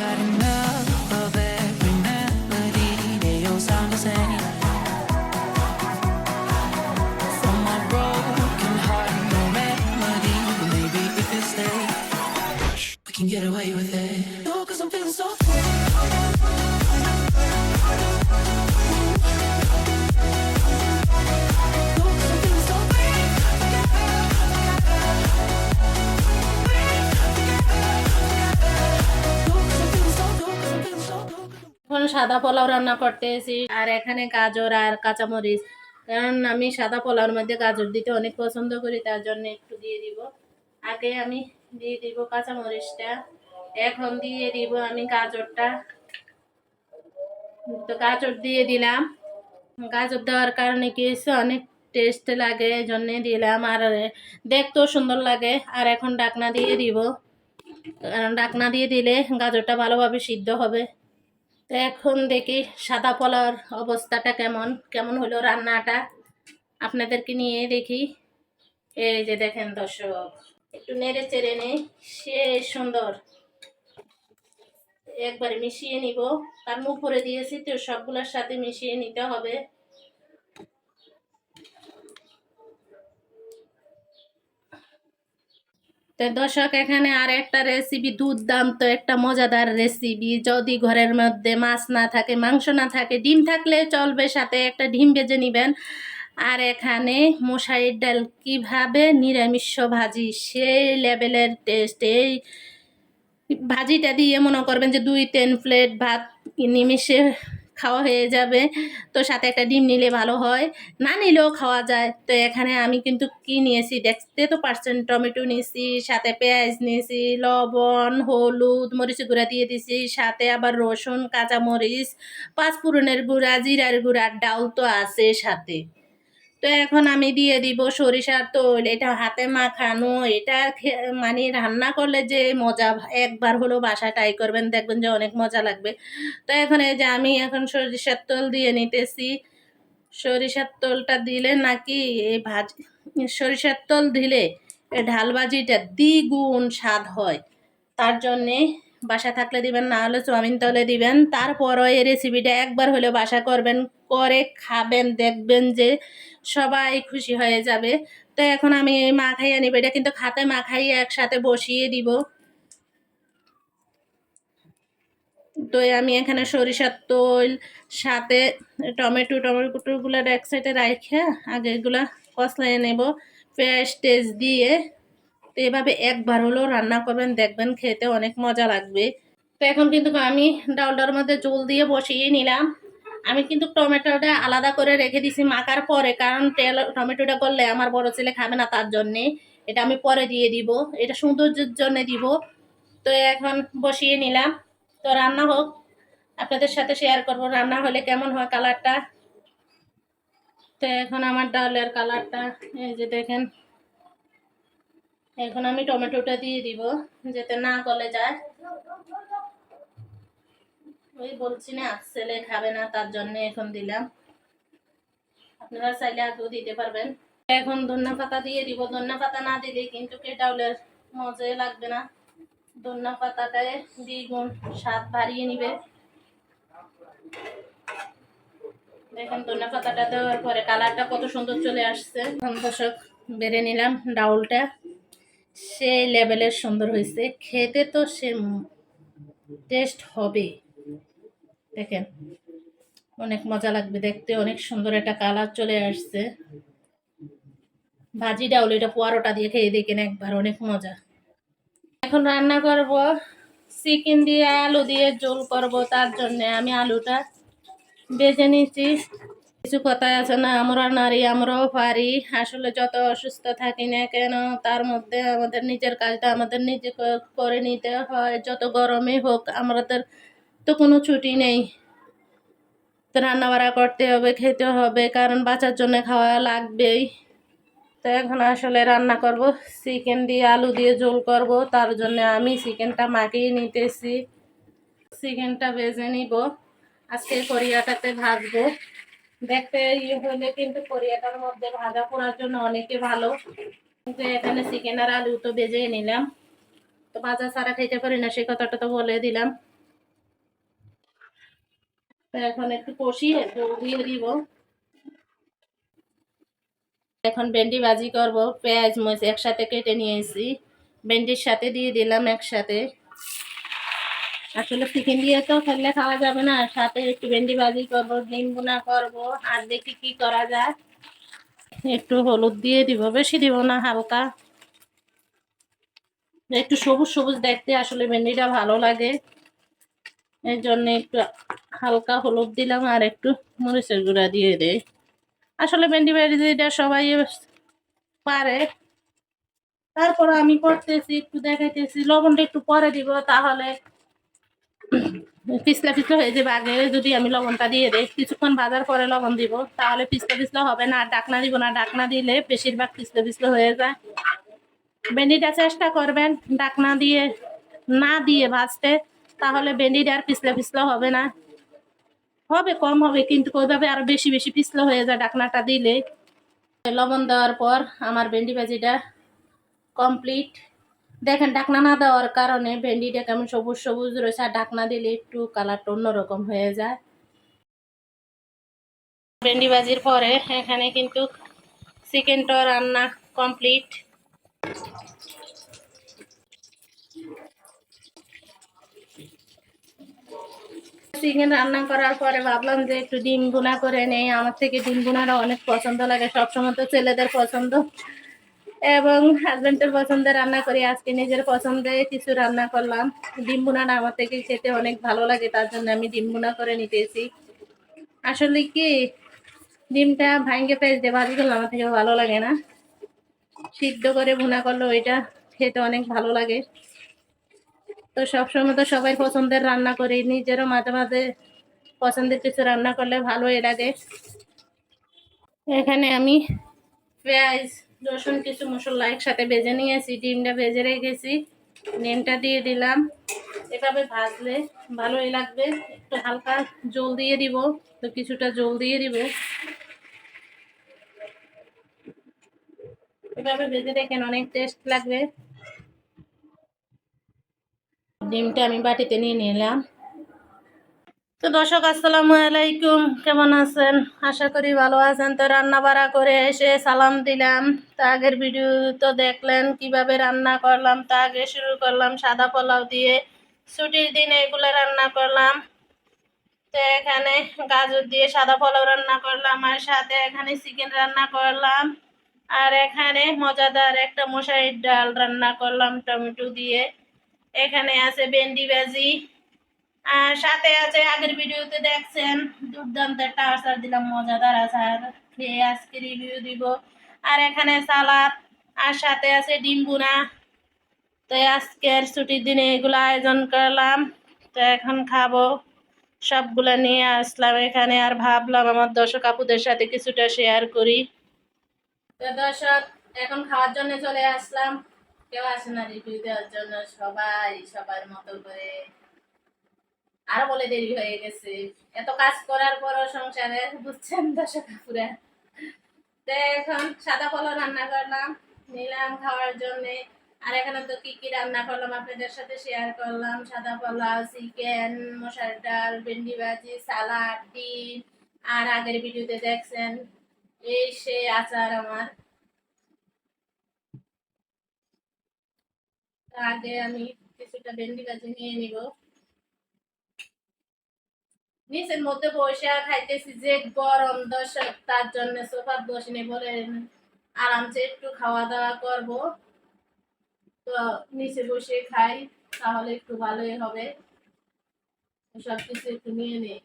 had enough. সাদা পোলাও রান্না করতেছি। আর এখানে গাজর আর কাঁচামরিচ। কারণ আমি সাদা পোলাওর মধ্যে গাজর দিতে অনেক পছন্দ করি, তার জন্য একটু দিয়ে দিব। আগে আমি দিয়ে দিব কাঁচামরিচটা। এখন দিয়ে দিব আমি গাজরটা। তো গাজর দিয়ে দিলাম। গাজর দেওয়ার কারণে কি হয়েছে অনেক টেস্ট লাগে, এই জন্যে দিলাম। আর দেখতেও সুন্দর লাগে। আর এখন ডাকনা দিয়ে দিব। কারণ ডাকনা দিয়ে দিলে গাজরটা ভালোভাবে সিদ্ধ হবে। তো এখন দেখি সাদা পলার অবস্থাটা কেমন কেমন হলো রান্নাটা? আপনাদেরকে নিয়ে দেখি। এই যে দেখেন দর্শক, একটু নেড়ে চেড়ে নেই, সে সুন্দর। একবারে মিশিয়ে নিব। মুখ উপরে দিয়েছি তো সবগুলোর সাথে মিশিয়ে নিতে হবে। তো দর্শক, এখানে আর একটা রেসিপি দুর্দান্ত একটা মজাদার রেসিপি যদি ঘরের মধ্যে মাছ না থাকে, মাংস না থাকে, ডিম থাকলে চলবে সাথে একটা ডিম বেজে নেবেন। আর এখানে মশারির ডাল কীভাবে নিরামিষ ভাজি, সেই লেভেলের টেস্ট এই ভাজিটা দিয়ে মনে করবেন যে দুই তিন প্লেট ভাত নিমিষে খাওয়া হয়ে যাবে। তো সাথে একটা ডিম নিলে ভালো হয়। না নিলেও খাওয়া যায়। তো এখানে আমি কিন্তু কি নিয়েছি? দেখতে তো পারছেন, টমেটো নিয়েছি, সাথে পেঁয়াজ নিয়েছি, লবণ, হলুদ মরিচ গুঁড়া দিয়ে দিছি সাথে আবার রসুন, কাঁচামরিচ পাঁচফোড়নের গুঁড়া, জিরার গুঁড়া ডাল তো আছে সাথে। তো এখন আমি দিয়ে দিব সরিষার তেল, এটা হাতে মাখানো, এটা মানে রান্না করলে যে মজা একবার হলো বাসা ট্রাই করবেন, দেখবেন যে অনেক মজা লাগবে। তো এখন এই যে আমি এখন সরিষার তেল দিয়ে নিতেছি। সরিষার তেলটা দিলে নাকি এই ভাজি, সরিষার তেল দিলে ঢাল ভাজিটা দ্বিগুণ স্বাদ হয়। তার জন্যে বাসা থাকলে দিবেন, না হলে চাউমিন তলে দিবেন। তারপরও এই রেসিপিটা একবার হলে বাসা করবেন। করে খাবেন, দেখবেন যে সবাই খুশি হয়ে যাবে। তো এখন আমি মাখাইয়া নিব। এটা কিন্তু খাতে মাখাইয়ে একসাথে বসিয়ে দিব। তো আমি এখানে সরিষার তৈল, সাথে টমেটো, টমেটোগুলো এক সাইডে রাখে আগে এগুলা কষলাইয়ে নেব পেঁয়াজ টেস্ট দিয়ে। তো এভাবে একবার হলেও রান্না করবেন, দেখবেন খেতে অনেক মজা লাগবে। তো এখন কিন্তু আমি ডাউলটার মধ্যে জল দিয়ে বসিয়ে নিলাম। আমি কিন্তু টমেটোটা আলাদা করে রেখে দিছি মাখার পরে, কারণ তেল, টমেটোটা করলে আমার বড় ছেলে খাবে না তার জন্যে। এটা আমি পরে দিয়ে দিব, এটা সৌন্দর্যের জন্য দিব। তো এখন বসিয়ে নিলাম। তো রান্না হোক, আপনাদের সাথে শেয়ার করব, রান্না হলে কেমন হয় কালারটা তো এখন আমার ডালের কালারটা এই যে দেখেন। এখন আমি টমেটোটা দিয়ে দিব, যাতে না গলে যায়। ওই বলছি না, ছেলে খাবে না, তার জন্য এখন দিলাম। আপনারা চাইলে আগেও দিতে পারবেন। এখন ধন্যা পাতা দিয়ে দিব। ধন্যা পাতা না দিলে কিন্তু কে ডাউলের মজাই লাগবে না। ধন্যা পাতাটায় দ্বিগুণ স্বাদ বাড়িয়ে নিবে। দেখেন, ধন্যা পাতাটা দেওয়ার পরে কালারটা কত সুন্দর চলে আসছে। দর্শক, বেড়ে নিলাম ডাউলটা। সেই লেভেলের সুন্দর হয়েছে। খেতে তো সে টেস্ট হবে। দেখেন, অনেক মজা লাগবে দেখতে, অনেক সুন্দর একটা কালার চলে আসছে। ভাজি ডাউল এটা পোয়ারোটা দিয়ে খেয়ে দেখেন একবার, অনেক মজা। এখন রান্না করব, চিকেন দিয়ে আলু দিয়ে ঝোল করব, তার জন্য আমি আলুটা বেজে নিচ্ছি কিছু কথা আছে না, আমরা নারী, আমরাও পারি। আসলে যত অসুস্থ থাকি না কেন, তার মধ্যে আমাদের নিজের কাজটা আমাদের নিজে করে নিতে হয়। যত গরমে হোক আমাদের তো কোনো ছুটি নেই। তো রান্না বাড়া করতে হবে, খেতে হবে, কারণ বাচ্চার জন্য খাওয়া লাগবেই। তো এখন আসলে রান্না করব, চিকেন দিয়ে আলু দিয়ে ঝোল করব, তার জন্য আমি চিকেনটা মাখিয়ে নিতেছি। চিকেনটা ভেজে নিব। আজকে কোরিয়াটাতে ভাজবো। দেখতে ইয়ে হলে কিন্তু কোরিয়াটার মধ্যে ভাজা করার জন্য অনেকে ভালো। কিন্তু এখানে চিকেন আর আলু তো ভেজে নিলাম। তো ভাজা ছাড়া খেতে পারি না, সে কথাটা তো বলে দিলাম। এখন একটু কষিয়ে দিয়ে দিব। এখন ভেন্ডি ভাজি করব, পেঁয়াজ, মরিচ একসাথে কেটে নিয়েছি। ভেন্ডির সাথে দিয়ে দিলাম একসাথে। আসলে চিকেন দিয়ে তো খেলে খাওয়া যাবে না, সাথে একটু ভেন্ডি ভাজি করব, ডিম বোনা করব, আর দেখি কি করা যায়। একটু হলুদ দিয়ে দিব, বেশি দিব না, হালকা। একটু সবুজ সবুজ দেখতে আসলে ভেন্ডিটা ভালো লাগে। এই জন্য একটু হালকা হলুদ দিলাম আর একটু মরিচের গুঁড়া দিয়ে দেয় আসলে ভেন্ডি ভাজিটা সবাই পারে। তারপর আমি করতেছি, একটু দেখাইতেছি, লবণটা একটু পরে দিব তাহলে পিছলা পিছলা হয়ে যাবে। আগে যদি আমি লবণটা দিয়ে দিই, কিছুক্ষণ ভাজার পরে লবণ দিব, তাহলে পিছলা পিছলা হবে না ডাকনা দিব না। ডাকনা দিলে বেশিরভাগ পিছলা পিছলা হয়ে যায়। ভেন্ডিটা চেষ্টা করবেন ডাকনা দিয়ে না দিয়ে ভাজতে, তাহলে ভেন্ডিটা আর পিছলা পিছলা হবে না। হবে, কম হবে, কিন্তু ওইভাবে আরও বেশি বেশি পিছলা হয়ে যায় ডাকনাটা দিলে। লবণ দেওয়ার পর আমার ভেন্ডি ভাজিটা কমপ্লিট দেখেন, ডাকনা না দেওয়ার কারণে ভেন্ডিটা কেমন সবুজ সবুজ রয়েছে, আর ডাকনা দিলে একটু কালারটা অন্যরকম হয়ে যায়। ভেন্ডি ভাজির পরে এখানে কিন্তু চিকেনটা রান্না কমপ্লিট চিকেন রান্না করার পরে ভাবলাম যে একটু ডিম ভুনা করে নেই। আমার থেকে ডিম ভুনাটা অনেক পছন্দ লাগে, সবসময় তো ছেলেদের পছন্দ। এবং হাজবেন্ডের পছন্দে রান্না করি, আজকে নিজের পছন্দে কিছু রান্না করলাম। ডিম ভুনাটা আমার থেকে খেতে অনেক ভালো লাগে, তার জন্য আমি ডিম ভুনা করে নিতেছি। আসলে কি, ডিমটা ভাঙ্গে পেঁচ দিয়ে ভাজি করলে আমার থেকে ভালো লাগে না। সিদ্ধ করে ভুনা করলে ওইটা খেতে অনেক ভালো লাগে। তো সবসময় তো সবাই পছন্দের রান্না করি। নিজেরও মাঝে মাঝে পছন্দের কিছু রান্না করলে ভালোই লাগে। এখানে আমি পেঁয়াজ, রসুন, কিছু মশলা একসাথে ভেজে নিয়েছি। ডিমটা ভেজে রেখেছি। ডিমটা দিয়ে দিলাম। এভাবে ভাজলে ভালোই লাগবে। একটু হালকা জল দিয়ে দিব। তো কিছুটা জল দিয়ে দিব। এভাবে ভেজে দেখেন অনেক টেস্ট লাগবে। ডিমটা আমি বাটিতে নিয়ে নিলাম। তো দর্শক, আসসালামু আলাইকুম। কেমন আছেন? আশা করি ভালো আছেন। তো রান্না বাড়া করে এসে সালাম দিলাম। তা আগের ভিডিও তো দেখলেন, কীভাবে রান্না করলাম। তা আগে শুরু করলাম সাদা পোলাও দিয়ে। ছুটির দিনে এগুলো রান্না করলাম। তো এখানে গাজর দিয়ে সাদা পোলাও রান্না করলাম আর সাথে এখানে চিকেন রান্না করলাম। আর এখানে মজাদার একটা মশারির ডাল রান্না করলাম টমেটো দিয়ে। এখানে আছে ভেন্ডি ভাজি। আর সাথে আছে আগের ভিডিওতে দেখছেন দুর্দান্ত একটা আচার দিলাম, মজাদার আচার। খেয়ে আজকে রিভিউ দিব। আর এখানে সালাদ, আর সাথে আছে ডিম বুনা তো আজকের ছুটির দিনে এগুলো আয়োজন করলাম। তো এখন খাব। সবগুলো নিয়ে আসলাম এখানে আর ভাবলাম আমার দর্শক আপুদের সাথে কিছুটা শেয়ার করি। তো দর্শক, এখন খাওয়ার জন্য চলে আসলাম। কেউ আসে না রিভিউ দেওয়ার জন্য, সবাই সবার মতো করে। বলে দেরি হয়ে গেছে। এত কাজ করার পরও সংসারে বুঝছেন আপুরা তো এখন সাদা রান্না করলাম, নিলাম খাওয়ার জন্য। আর এখানে তো কি কি রান্না করলাম আপনাদের সাথে শেয়ার করলাম। সাদা পোলাও চিকেন মশার ডাল, ভেন্ডি ভাজি সালাড ডিম। আর আগের ভিডিওতে দেখছেন, এই সেই আচার আমার। আগে আমি কিছুটা ভেন্ডি ভাজি নিয়ে নিব। নিচের মধ্যে বসে খাইতেছি যে গরম দর্শক তার জন্য সোফা বসিনি বলে আরামসে একটু খাওয়া দাওয়া করব। তো নিচে বসে খাই, তাহলে একটু ভালোই হবে। সব কিছু একটু নিয়ে নেই,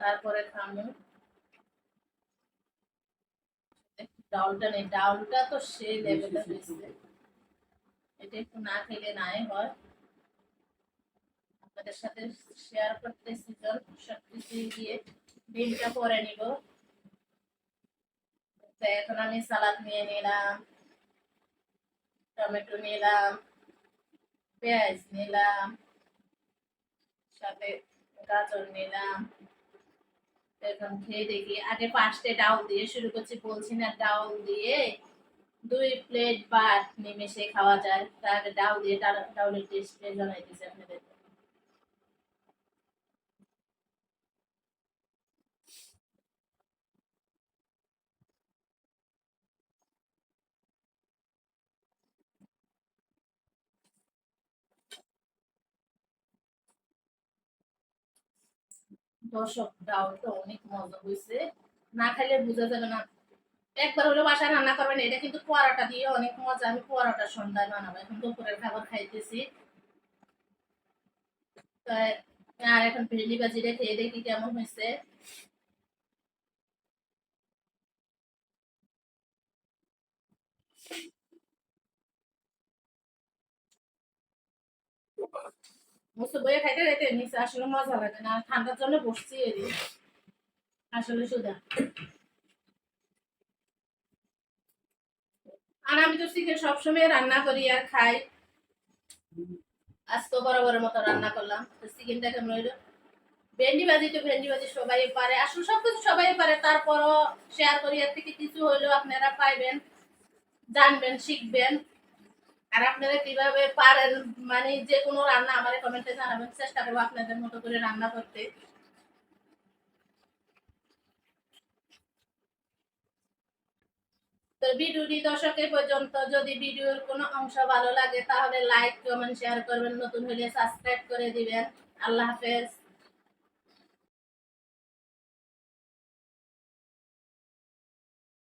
তারপরে খামো ডাউলটা নেই ডাউলটা তো সেই লেভেলে একটু না খেলে নাই হয়। আপনাদের সাথে শেয়ার করতেছি চল সব দিয়ে ডিমটা পরে নিব। এখন আমি সালাদ নিয়ে নিলাম, টমেটো নিলাম, পেঁয়াজ নিলাম, সাথে গাজর নিলাম। এখন খেয়ে দেখি। আগে পাঁচটে ডাউল দিয়ে শুরু করছি, বলছি না ডাউল দিয়ে দুই প্লেট ভাত নিমেষে খাওয়া যায়। তার ডাউ দিয়ে ডাউলের টেস্ট জানাই দিচ্ছে আপনাদের। দর্শক, ডাউলটা অনেক মজা হয়েছে না খাইলে বোঝা যাবে না একবার হলো বাসায় রান্না করবেন, এটা কিন্তু পোয়ারাটা দিয়ে অনেক মজা। আমি পোয়ারাটা সন্ধ্যায় বানাবো, এখন দুপুরের খাবার খাইতেছি। আর এখন ভেন্ডি ভাজি রেখে দেখি কেমন হয়েছে। মুসু বইয়ে খাইতে খাইতে নিচে আসলে মজা লাগে না ঠান্ডার জন্য বসছি আসলে সুদা। আর আমি তো চিকেন সবসময় রান্না করি আর খাই। আজকে বরাবরের মতো রান্না করলাম। তো চিকেনটা কেমন হইল? ভেন্ডি ভাজি তো ভেন্ডি ভাজি সবাই পারে। আসলে সবকিছু সবাই পারে। তারপরও শেয়ার করি। এর থেকে কিছু হইলেও আপনারা পাইবেন, জানবেন, শিখবেন। আর আপনারা কীভাবে পারেন মানে যে কোনো রান্না আমার কমেন্টে জানাবেন। চেষ্টা করব আপনাদের মতো করে রান্না করতে। তো ভিডিওটি দর্শকের পর্যন্ত। যদি ভিডিওর কোনো অংশ ভালো লাগে, তাহলে লাইক কমেন্ট শেয়ার করবেন। নতুন হলে সাবস্ক্রাইব করে দিবেন। আল্লাহ হাফেজ।